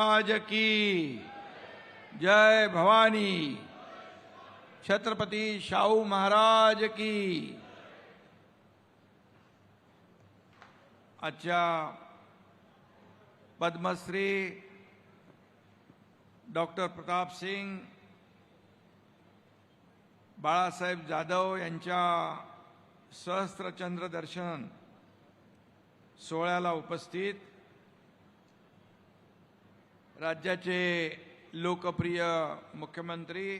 महाराज की। जय भवानी। छत्रपती शाहू महाराज की। आजच्या पद्मश्री डॉक्टर प्रताप सिंग बाळासाहेब जाधव यांच्या सहस्त्रचंद्र दर्शन सोहळ्याला उपस्थित राज्याचे लोकप्रिय मुख्यमंत्री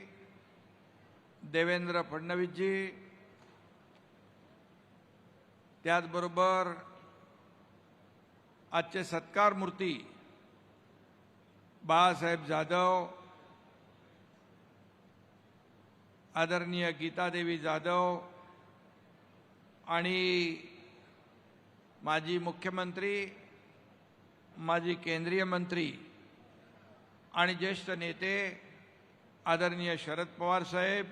देवेंद्र फडणवीसजी त्याचबरोबर आजचे सत्कार मूर्ती बाळासाहेब जाधव आदरणीय गीतादेवी जाधव आणि माजी मुख्यमंत्री माजी केंद्रीय मंत्री आणि ज्येष्ठ नेते आदरणीय शरद पवार साहेब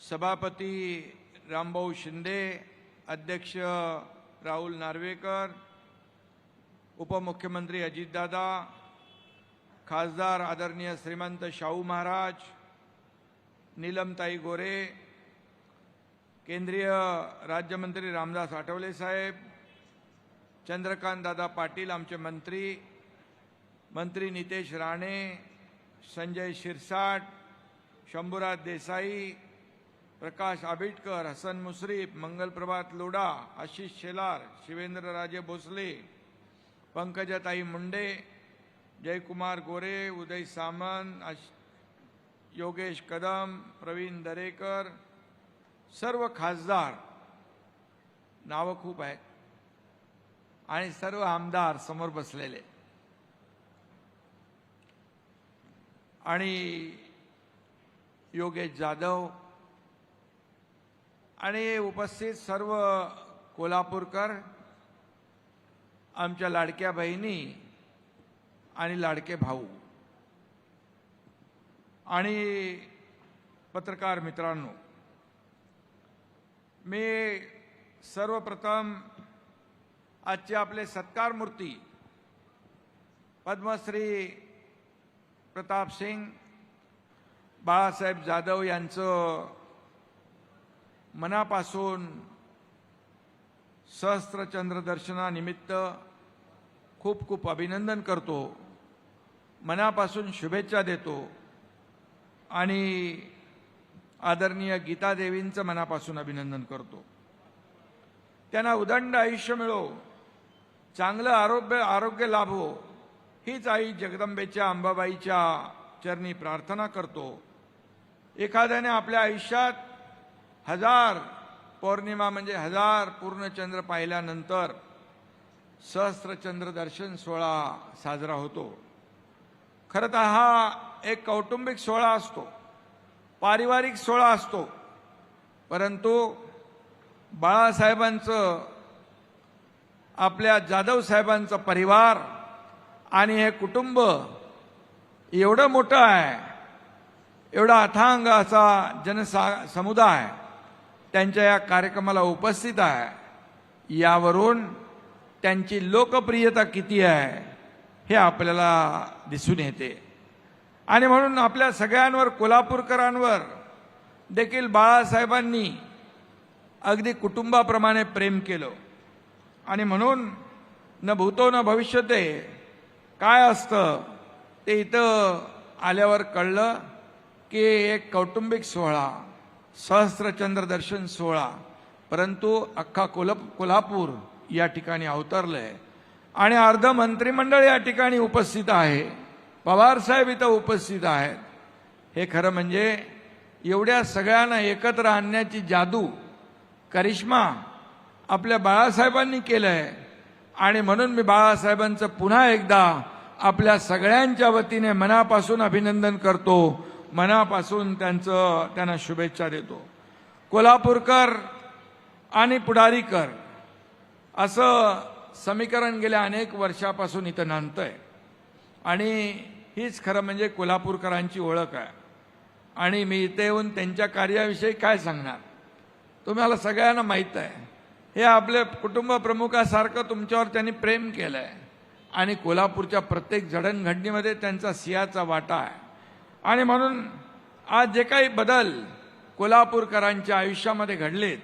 सभापती रामभाऊ शिंदे अध्यक्ष राहुल नार्वेकर उपमुख्यमंत्री अजितदादा खासदार आदरणीय श्रीमंत शाहू महाराज नीलमताई गोरे केंद्रीय राज्यमंत्री रामदास आठवले साहेब चंद्रकांत दादा पाटील आमचे मंत्री मंत्री नितेश राणे संजय शिरसाट शंभूराज देसाई प्रकाश आबिटकर हसन मुश्रीफ मंगलप्रभात लोढा आशिष शेलार शिवेंद्रराजे भोसले पंकजाताई मुंडे जयकुमार गोरे उदय सामंत योगेश कदम प्रवीण दरेकर सर्व खासदार नावं खूप आहेत. आणि सर्व आमदार समोर बसलेले. आणि योगेश जाधव आणि उपस्थित सर्व कोल्हापूरकर आमच्या लाडक्या बहिणी आणि लाडके भाऊ. आणि पत्रकार मित्रांनो मी सर्वप्रथम आजचे आपले सत्कार मूर्ती पद्मश्री प्रताप सिंग बाळासाहेब जाधव यांचं मनापासून सहस्त्रचंद्र दर्शनानिमित्त खूप खूप अभिनंदन करतो. मनापासून शुभेच्छा देतो. आणि आदरणीय गीतादेवींचं मनापासून अभिनंदन करतो. त्यांना उदंड आयुष्य मिळो चांगलं आरोग्य आरोग्य लाभो. हीच आई जगदंबेच्या अंबाबाईच्या चरणी प्रार्थना करतो. एखाद्याने आपल्या आयुष्यात हजार पौर्णिमा म्हणजे हजार पूर्णचंद्र पाहिल्यानंतर सहस्त्रचंद्र दर्शन सोहळा साजरा होतो. खरं तर हा एक कौटुंबिक सोहळा असतो. पारिवारिक सोहळा असतो. परंतु बाळासाहेबांचं आपल्या जाधव साहेबांचं परिवार आणि हे कुटुंब एवढं मोठं आहे एवढा अथांग असा जनसा समुदाय त्यांच्या या कार्यक्रमाला उपस्थित आहे. यावरून त्यांची लोकप्रियता किती आहे हे आपल्याला दिसून येते. आणि म्हणून आपल्या सगळ्यांवर कोल्हापूरकरांवर देखील बाळासाहेबांनी अगदी कुटुंबाप्रमाणे प्रेम केलं. आणि म्हणून न भूतो न भविष्यते काय असतं? ते इथं आल्यावर कळलं की एक कौटुंबिक सोहळा सहस्त्रचंद्र दर्शन सोहळा परंतु अख्खा कोल्हा कोल्हापूर या ठिकाणी अवतरलं आहे आणि अर्ध मंत्रिमंडळ या ठिकाणी उपस्थित आहे. पवारसाहेब इथं उपस्थित आहेत. हे खरं म्हणजे एवढ्या सगळ्यांना एकत्र आणण्याची जादू करिश्मा आपल्या बाळासाहेबांनी केलं आहे आणि म्हणून मी बाळासाहेबांचं पुन्हा एकदा आपल्या सगळ्यांच्या वतीने मनापासून अभिनंदन करतो. मनापासून त्यांचं त्यांना शुभेच्छा देतो. कोल्हापूरकर आणि पुढारीकर असं समीकरण गेल्या अनेक वर्षापासून इथं नांदतंय. आणि हीच खरं म्हणजे कोल्हापूरकरांची ओळख आहे. आणि मी इथे येऊन त्यांच्या कार्याविषयी काय सांगणार? तुम्हाला सगळ्यांना माहीत आहे. हे आपले कुटुंब प्रमुखासारखं तुमच्यावर त्यांनी प्रेम केलं आहे आणि कोल्हापूरच्या प्रत्येक जडणघडणीमध्ये त्यांचा सियाचा वाटा आहे. आणि म्हणून आज जे काही बदल कोल्हापूरकरांच्या आयुष्यामध्ये घडलेत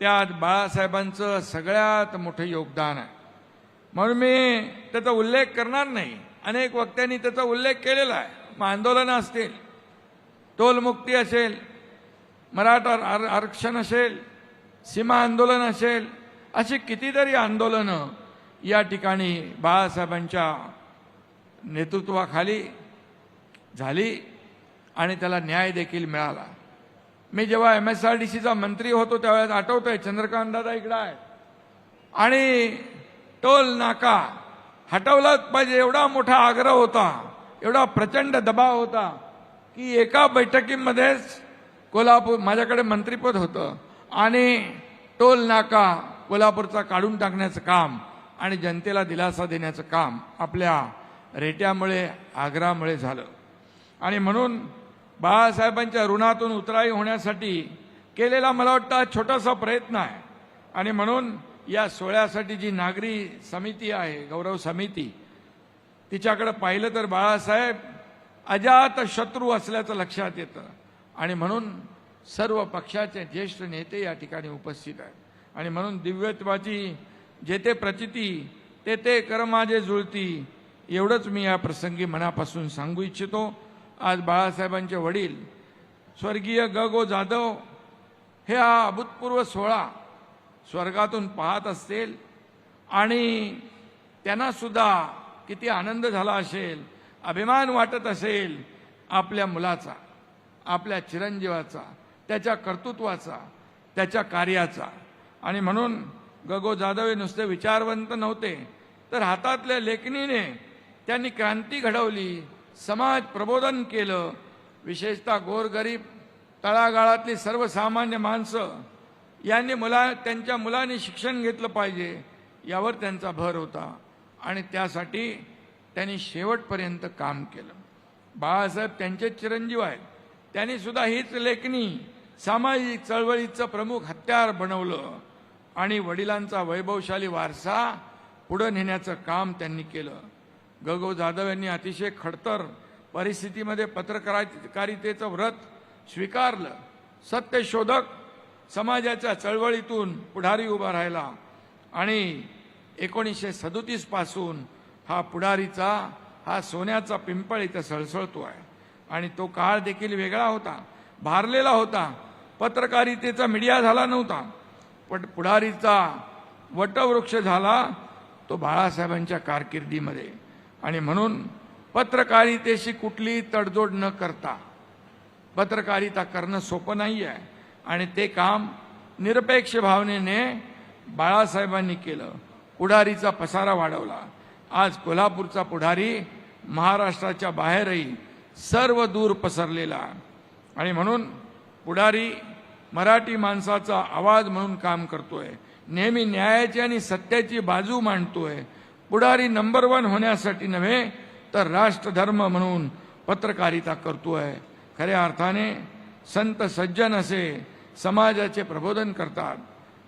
त्यात बाळासाहेबांचं सगळ्यात मोठं योगदान आहे. म्हणून मी त्याचा उल्लेख करणार नाही. अनेक वक्त्यांनी त्याचा उल्लेख केलेला आहे. मग आंदोलनं असतील टोलमुक्ती असेल मराठा आर- आरक्षण असेल सीमा आंदोलन असेल अशी कितीतरी आंदोलनं या ठिकाणी बाळासाहेबांच्या नेतृत्वाखाली झाली आणि त्याला न्याय देखील मिळाला. मी जेव्हा एम एस आर डी सीचा मंत्री होतो त्यावेळेस आठवतोय चंद्रकांत दादा इकडं आहे आणि टोल नाका हटवलाच पाहिजे एवढा मोठा आग्रह होता एवढा प्रचंड दबाव होता की एका बैठकीमध्येच कोल्हापूर माझ्याकडे मंत्रीपद होतं. आणि टोल नाका कोल्हापूरचा काढून टाकण्याचं काम आणि जनतेला दिलासा देण्याचं काम आपल्या रेट्यामुळे आग्रामुळे झालं. आणि म्हणून बाळासाहेबांच्या ऋणातून उतराई होण्यासाठी केलेला मला वाटतं हा छोटासा प्रयत्न आहे. आणि म्हणून या सोहळ्यासाठी जी नागरी समिती आहे गौरव समिती तिच्याकडे पाहिलं तर बाळासाहेब अजात शत्रू असल्याचं लक्षात येतं. आणि म्हणून सर्व पक्षाचे ज्येष्ठ नेते या ठिकाणी उपस्थित आहेत. आणि म्हणून दिव्यत्वाची जेथे प्रचिती ते ते कर माझे जुळती एवढंच मी या प्रसंगी मनापासून सांगू इच्छितो. आज बाळासाहेबांचे वडील स्वर्गीय ग गो जाधव हे हा अभूतपूर्व सोहळा स्वर्गातून पाहत असतील आणि त्यांनासुद्धा किती आनंद झाला असेल अभिमान वाटत असेल आपल्या मुलाचा आपल्या चिरंजीवाचा. त्याच्या कर्तृत्वाचा त्याच्या कार्याचा. आणि म्हणून गगो जाधव हे नुसते विचारवंत नव्हते तर हातातल्या लेखणीने त्यांनी क्रांती घडवली समाज प्रबोधन केलं. विशेषतः गोरगरीब तळागाळातली सर्वसामान्य माणसं यांनी मुला त्यांच्या मुलांनी शिक्षण घेतलं पाहिजे यावर त्यांचा भर होता. आणि त्यासाठी त्यांनी शेवटपर्यंत काम केलं. बाळासाहेब त्यांचे चिरंजीव आहेत. त्यांनी सुद्धा हीच लेखणी सामाजिक चळवळीचं प्रमुख हत्यार बनवलं आणि वडिलांचा वैभवशाली वारसा पुढं नेण्याचं काम त्यांनी केलं. गगो जाधव यांनी अतिशय खडतर परिस्थितीमध्ये पत्रकारितेचं व्रत स्वीकारलं. सत्यशोधक समाजाच्या चळवळीतून पुढारी उभा राहिला आणि एकोणीसशे सदोतीसपासून हा पुढारीचा हा सोन्याचा पिंपळ इथं सळसळतो आहे आणि तो काळ देखील वेगळा होता भारलेला होता. पत्रकारितेचा मीडिया झाला नव्हता. पण पुढारीचा वटवृक्ष झाला तो बाळासाहेबांच्या कारकिर्दीमध्ये. आणि म्हणून पत्रकारितेशी कुठलीही तडजोड न करता पत्रकारिता करणं सोपं नाही आहे आणि ते काम निरपेक्ष भावनेने बाळासाहेबांनी केलं. पुढारीचा पसारा वाढवला. आज कोल्हापूरचा पुढारी महाराष्ट्राच्या बाहेरही सर्व दूर पसरलेला. आणि म्हणून पुढारी मराठी माणसाचा आवाज म्हणून काम करतोय. नेहमी न्यायाची आणि सत्याची बाजू मांडतोय. पुढारी नंबर वन होण्यासाठी नव्हे तर राष्ट्रधर्म म्हणून पत्रकारिता करतोय. खऱ्या अर्थाने संत सज्जन असे समाजाचे प्रबोधन करतात.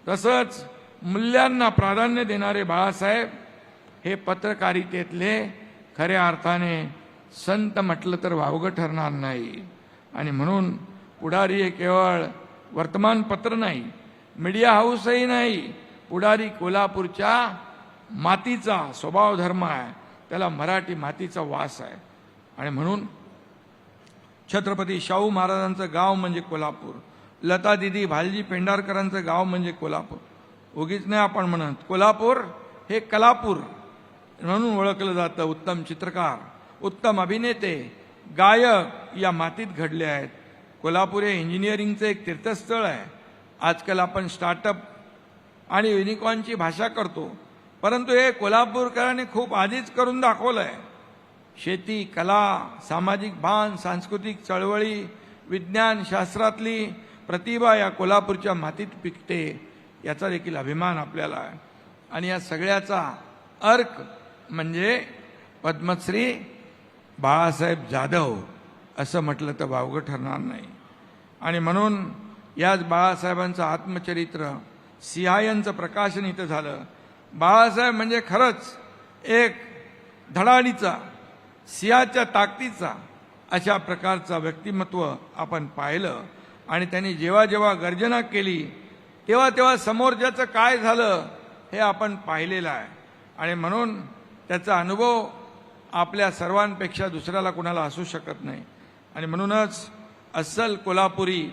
तसंच मूल्यांना प्राधान्य देणारे बाळासाहेब हे पत्रकारितेतले खऱ्या अर्थाने संत म्हटलं तर वावगं ठरणार नाही. आणि म्हणून पुढारी हे केवळ वर्तमानपत्र नाही मीडिया हाऊसही नाही. पुढारी कोल्हापूरच्या मातीचा स्वभाव धर्म आहे. त्याला मराठी मातीचा वास आहे. आणि म्हणून छत्रपती शाहू महाराजांचं गाव म्हणजे कोल्हापूर. लता दिदी भालजी पेंढारकरांचं गाव म्हणजे कोल्हापूर. उगीच नाही आपण म्हणत कोल्हापूर हे कलापूर म्हणून ओळखलं जातं. उत्तम चित्रकार उत्तम अभिनेते गायक या मातीत घडले आहेत. कोल्हापूर हे इंजिनिअरिंगचं एक तीर्थस्थळ आहे. आजकाल आपण स्टार्टअप आणि युनिकॉर्नची भाषा करतो. परंतु हे कोल्हापूरकरांनी खूप आधीच करून दाखवलं आहे शेती कला सामाजिक भान सांस्कृतिक चळवळी विज्ञान शास्त्रातली प्रतिभा या कोल्हापूरच्या मातीत पिकते याचा देखील अभिमान आपल्याला आहे. आणि या सगळ्याचा अर्क म्हणजे पद्मश्री बाळासाहेब जाधव असं म्हटलं तर वावगं ठरणार नाही. आणि म्हणून याच बाळासाहेबांचं आत्मचरित्र सिंहायांचं प्रकाशन इथं झालं. बाळासाहेब म्हणजे खरंच एक धडाडीचा सिंहाच्या ताकदीचा अशा प्रकारचा व्यक्तिमत्व आपण पाहिलं. आणि त्यांनी जेव्हा जेव्हा गर्जना केली तेव्हा तेव्हा समोरच्याचं काय झालं हे आपण पाहिलेलं आहे. आणि म्हणून त्याचा अनुभव आपल्या सर्वांपेक्षा दुसऱ्याला कुणाला असू शकत नाही. आणि म्हणूनच अस्सल कोल्हापुरी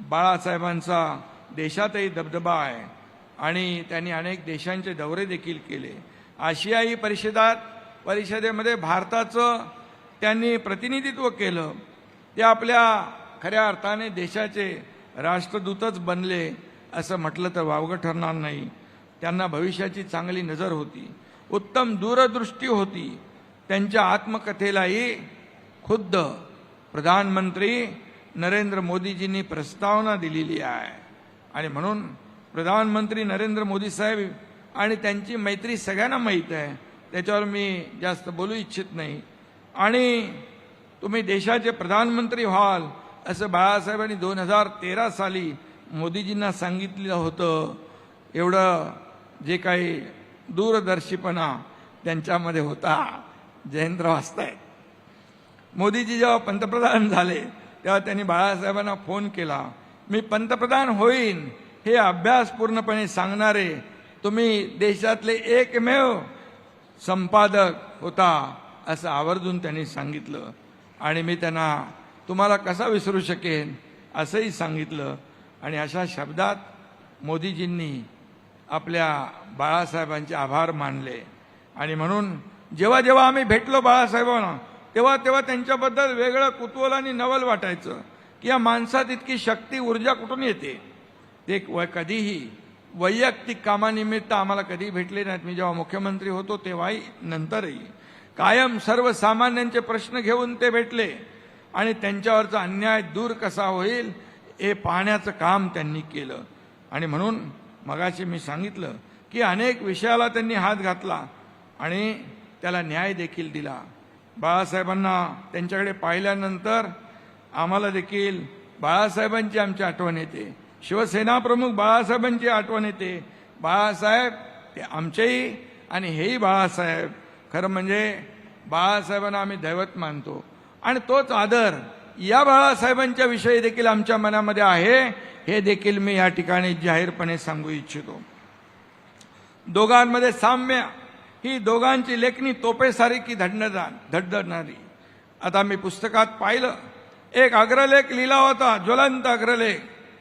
बाळासाहेबांचा देशातही दबदबा आहे आणि त्यांनी अनेक देशांचे दौरे देखील केले. आशियाई परिषदात परिषदेमध्ये भारताचं त्यांनी प्रतिनिधित्व केलं. ते आपल्या खऱ्या अर्थाने देशाचे राष्ट्रदूतच बनले असं म्हटलं तर वावगं ठरणार नाही. त्यांना भविष्याची चांगली नजर होती. उत्तम दूरदृष्टी होती. त्यांच्या आत्मकथेलाही खुद्द प्रधानमंत्री नरेंद्र मोदीजींनी प्रस्तावना दिलेली आहे. आणि म्हणून प्रधानमंत्री नरेंद्र मोदी साहेब आणि त्यांची मैत्री सगळ्यांना माहीत आहे. त्याच्यावर मी जास्त बोलू इच्छित नाही. आणि तुम्ही देशाचे प्रधानमंत्री व्हाल असं बाळासाहेबांनी दोन हजार तेरा साली मोदीजींना सांगितलेलं होतं. एवढं जे काही दूरदर्शीपणा त्यांच्यामध्ये होता. जयंत्र वाचतायत मोदीजी जेव्हा पंतप्रधान झाले तेव्हा त्यांनी बाळासाहेबांना फोन केला मी पंतप्रधान होईन हे अभ्यास पूर्णपणे सांगणारे तुम्ही देशातले एकमेव संपादक होता असं आवर्जून त्यांनी सांगितलं. आणि मी त्यांना तुम्हाला कसा विसरू शकेन? असंही सांगितलं. आणि अशा शब्दात मोदीजींनी आपल्या बाळासाहेबांचे आभार मानले. आणि म्हणून जेव्हा जेव्हा आम्ही भेटलो बाळासाहेबांना तेव्हा तेव्हा त्यांच्याबद्दल वेगळं कुतूहल आणि नवल वाटायचं की या माणसात इतकी शक्ती ऊर्जा कुठून येते? ते व कधीही वैयक्तिक कामानिमित्त आम्हाला कधी भेटले नाहीत. मी जेव्हा मुख्यमंत्री होतो तेव्हाही नंतरही. कायम सर्वसामान्यांचे प्रश्न घेऊन ते भेटले आणि त्यांच्यावरचा अन्याय दूर कसा होईल हे पाहण्याचं काम त्यांनी केलं. आणि म्हणून मगाशी मी सांगितलं की अनेक विषयाला त्यांनी हात घातला आणि त्याला न्याय देखील दिला. बाळासाहेबांना त्यांच्याकडे पाहिल्यानंतर आम्हाला देखील बाळासाहेबांची आमची आठवण येते. शिवसेना प्रमुख बाळासाहेबांची आठवण येते. बाळासाहेब ते आमचेही आणि हेही बाळासाहेब. खरं म्हणजे बाळासाहेबांना आम्ही दैवत मानतो. आणि तोच आदर या बाळासाहेबांच्या विषयी देखील आमच्या मनामध्ये आहे हे देखील मी या ठिकाणी जाहीरपणे सांगू इच्छितो. दोघांमध्ये साम्य ही दोघांची लेखणी तोपेसारखी धडणदान धडधडणारी. आता मी पुस्तकात पाहिलं. एक अग्रलेख लिहिला होता ज्वलंत अग्रलेख.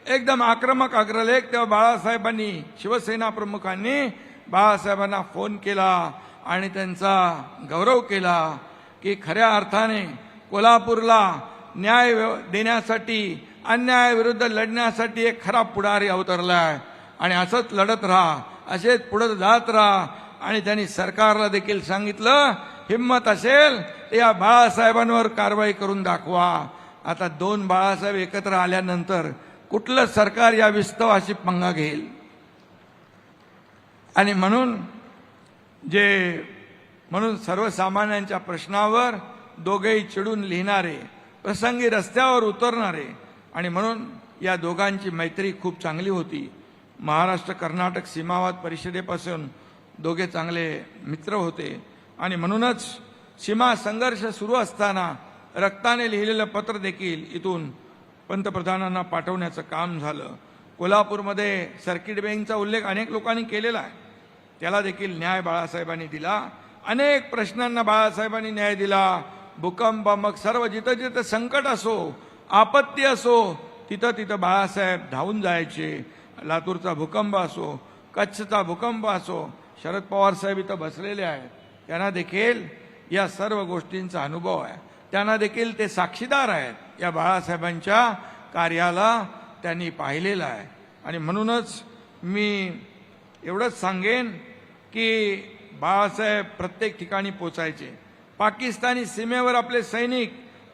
एकदम आक्रमक अग्रलेख तेव्हा बाळासाहेबांनी शिवसेना प्रमुखांनी बाळासाहेबांना फोन केला आणि त्यांचा गौरव केला की खऱ्या अर्थाने कोल्हापूरला न्याय देण्यासाठी अन्यायाविरुद्ध लढण्यासाठी एक खरा पुढारी अवतरला आहे आणि असंच लढत राहा असेच पुढं जात राहा आणि त्यांनी सरकारला देखील सांगितलं हिंमत असेल तर या बाळासाहेबांवर कारवाई करून दाखवा. आता दोन बाळासाहेब एकत्र आल्यानंतर कुठलं सरकार या विस्तवाशी पंगा घेईल? आणि म्हणून जे म्हणून सर्वसामान्यांच्या प्रश्नावर दोघेही चिडून लिहिणारे प्रसंगी रस्त्यावर उतरणारे आणि म्हणून या दोघांची मैत्री खूप चांगली होती. महाराष्ट्र कर्नाटक सीमावाद परिषदेपासून दोघे चांगले मित्र होते. आणि म्हणूनच सीमा संघर्ष सुरू असताना रक्ताने लिहिलेलं पत्र देखील इथून पंतप्रधानांना पाठवण्याचं काम झालं. कोल्हापूरमध्ये सर्किट बेंकचा उल्लेख अनेक लोकांनी केलेला आहे. त्याला देखील न्याय बाळासाहेबांनी दिला. अनेक प्रश्नांना बाळासाहेबांनी न्याय दिला. भूकंप मग सर्व जिथं जिथं संकट असो आपत्ती असो तिथं तिथं बाळासाहेब धावून जायचे. लातूरचा भूकंप असो कच्छचा भूकंप असो शरद पवार साहेब इथं बसलेले आहेत. त्यांना देखील या सर्व गोष्टींचा अनुभव आहे. त्यांना देखील ते साक्षीदार आहेत. या बाळासाहेबांच्या कार्याला त्यांनी पाहिलेलं आहे. आणि म्हणूनच मी एवढंच सांगेन की बाळासाहेब प्रत्येक ठिकाणी पोचायचे. पाकिस्तानी सीमेवर आपले सैनिक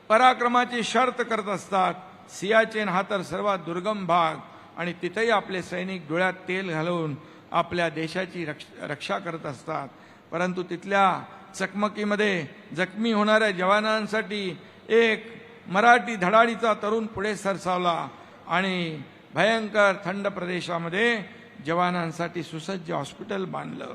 पराक्रमाची शर्त करत असतात. सियाचेन हा तर सर्वात दुर्गम भाग. आणि तिथेही आपले सैनिक डोळ्यात तेल घालून आपल्या देशाची रक्ष रक्षा करत असतात. परंतु तिथल्या चकमकीमध्ये जखमी होणाऱ्या जवानांसाठी एक मराठी धडाडीचा तरुण पुढे सरसावला आणि भयंकर थंड प्रदेशामध्ये जवानांसाठी सुसज्ज हॉस्पिटल बांधलं.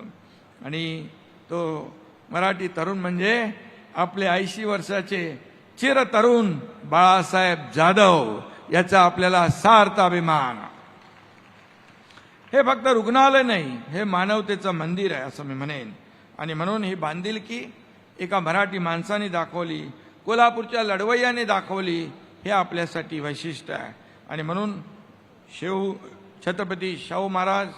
आणि तो मराठी तरुण म्हणजे आपले ऐंशी वर्षाचे चिर तरुण बाळासाहेब जाधव याचा आपल्याला सार्थ अभिमान. हे फक्त रुग्णालय नाही हे मानवतेचं मंदिर आहे असं मी म्हणेन. आणि म्हणून ही बांधिलकी एका मराठी माणसाने दाखवली कोल्हापूरच्या लढवय्याने दाखवली हे आपल्यासाठी वैशिष्ट्य आहे. आणि म्हणून शिव छत्रपती शाहू महाराज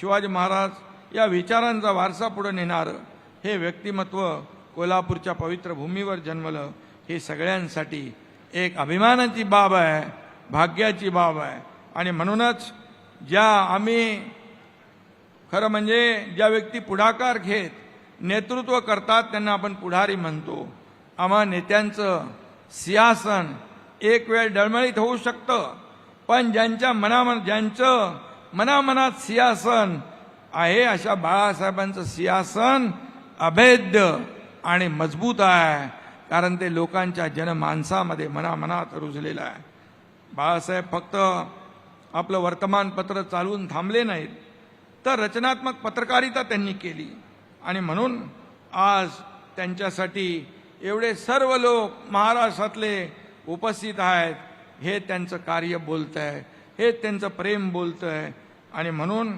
शिवाजी महाराज या विचारांचा वारसा पुढे नेणारं हे व्यक्तिमत्व कोल्हापूरच्या पवित्र भूमीवर जन्मलं हे सगळ्यांसाठी एक अभिमानाची बाब आहे भाग्याची बाब आहे. आणि म्हणूनच ज्या आम्ही खरं म्हणजे ज्या व्यक्ती पुढाकार घेत नेतृत्व करतात त्यांना आपण पुढारी म्हणतो. आम्हा नेत्यांचं सिंहासन एक वेळ डळमळीत होऊ शकतं पण ज्यांच्या मनामन ज्यांचं मनामनात सिंहासन आहे अशा बाळासाहेबांचं सिंहासन अभेद्य आणि मजबूत आहे कारण ते लोकांच्या जनमानसामध्ये मनामनात रुजलेलं आहे. बाळासाहेब फक्त आपलं वर्तमानपत्र चालवून थांबले नाहीत तर रचनात्मक पत्रकारिता त्यांनी केली. आणि म्हणून आज त्यांच्यासाठी एवढे सर्व लोक महाराष्ट्रातले उपस्थित आहेत हे त्यांचं कार्य बोलत आहे हे त्यांचं प्रेम बोलतं आहे आणि म्हणून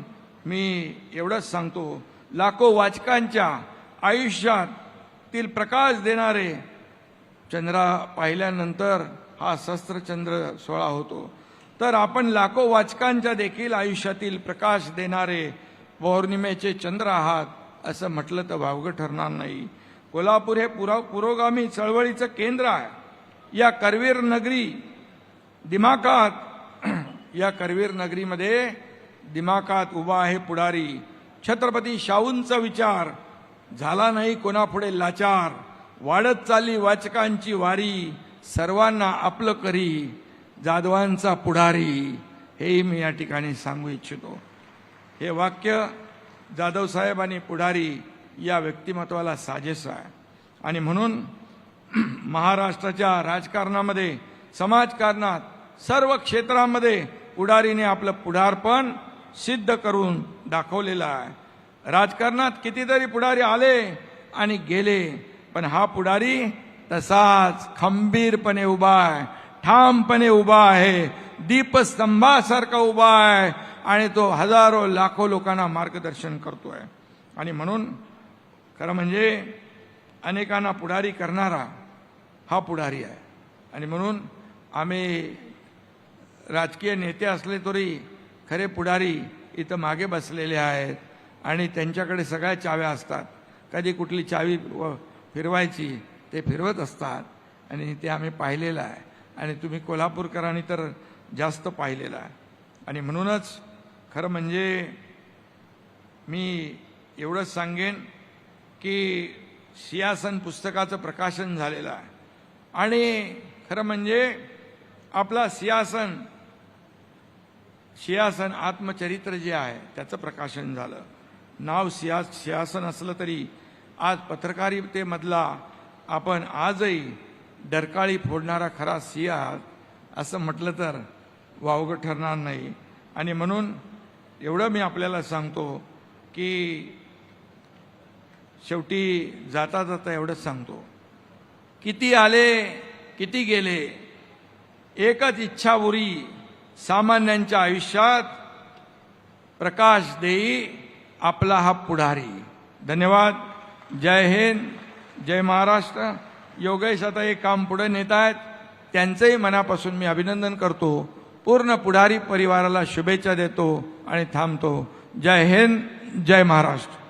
मी एवढंच सांगतो लाखो वाचकांच्या आयुष्यातील प्रकाश देणारे चंद्रा पाहिल्यानंतर हा शस्त्रचंद्र सोहळा होतो. तर आपण लाखो वाचकांच्या देखील आयुष्यातील प्रकाश देणारे पौर्णिमेचे चंद्र आहात असं म्हटलं तर वावगं ठरणार नाही. कोल्हापूर हे पुरा पुरोगामी चळवळीचं केंद्र आहे. या करवीर नगरी दिमाकात या करवीर नगरीमध्ये दिमाकात उभा आहे पुढारी. छत्रपती शाहूंचा विचार झाला नाही कोणापुढे लाचार. वाढत चालली वाचकांची वारी सर्वांना आपलं करी. जाधवांचा पुढारी हेही मी या ठिकाणी सांगू इच्छितो. हे वाक्य जाधव साहेब आणि पुढारी या व्यक्तिमत्वाला साजेस आहे. आणि म्हणून महाराष्ट्राच्या राजकारणामध्ये समाजकारणात सर्व क्षेत्रामध्ये पुढारीने आपलं पुढारपण सिद्ध करून दाखवलेलं आहे. राजकारणात कितीतरी पुढारी आले आणि गेले पण हा पुढारी तसाच खंबीरपणे उभा आहे. ठामपणे उभा आहे दीपस्तंभासारखा उभा आहे आणि तो हजारो लाखो लोकांना मार्गदर्शन करतोय. आणि म्हणून खरं म्हणजे अनेकांना पुढारी करणारा हा पुढारी आहे. आणि म्हणून आम्ही राजकीय नेते असले तरी खरे पुढारी इथं मागे बसलेले आहेत आणि त्यांच्याकडे सगळ्या चाव्या असतात. कधी कुठली चावी फिरवायची ते फिरवत असतात आणि ते आम्ही पाहिलेलं आहे. आणि तुम्ही कोल्हापूरकरांनी तर जास्त पाहिलेलं आहे. आणि म्हणूनच खरं म्हणजे मी एवढंच सांगेन की सियासन पुस्तकाचं प्रकाशन झालेलं आहे. आणि खरं म्हणजे आपला सियासन सियासन आत्मचरित्र जे आहे त्याचं प्रकाशन झालं. नाव सिया सियासन असलं तरी आज पत्रकारितेमधला आपण आजही डरकाळी फोडणारा खरा सिंह आहात असं म्हटलं तर वावगं ठरणार नाही. आणि म्हणून एवढं मी आपल्याला सांगतो की शेवटी जाता जाता एवढंच सांगतो. किती आले किती गेले एकच इच्छा उरी सामान्यांच्या आयुष्यात प्रकाश देई आपला हा पुढारी. धन्यवाद. जय हिंद जय महाराष्ट्र. योगेश आता हे काम पुढे नेत आहेत त्यांचंही मनापासून मी अभिनंदन करतो. पूर्ण पुढारी परिवाराला शुभेच्छा देतो आणि थांबतो. जय हिंद जय महाराष्ट्र.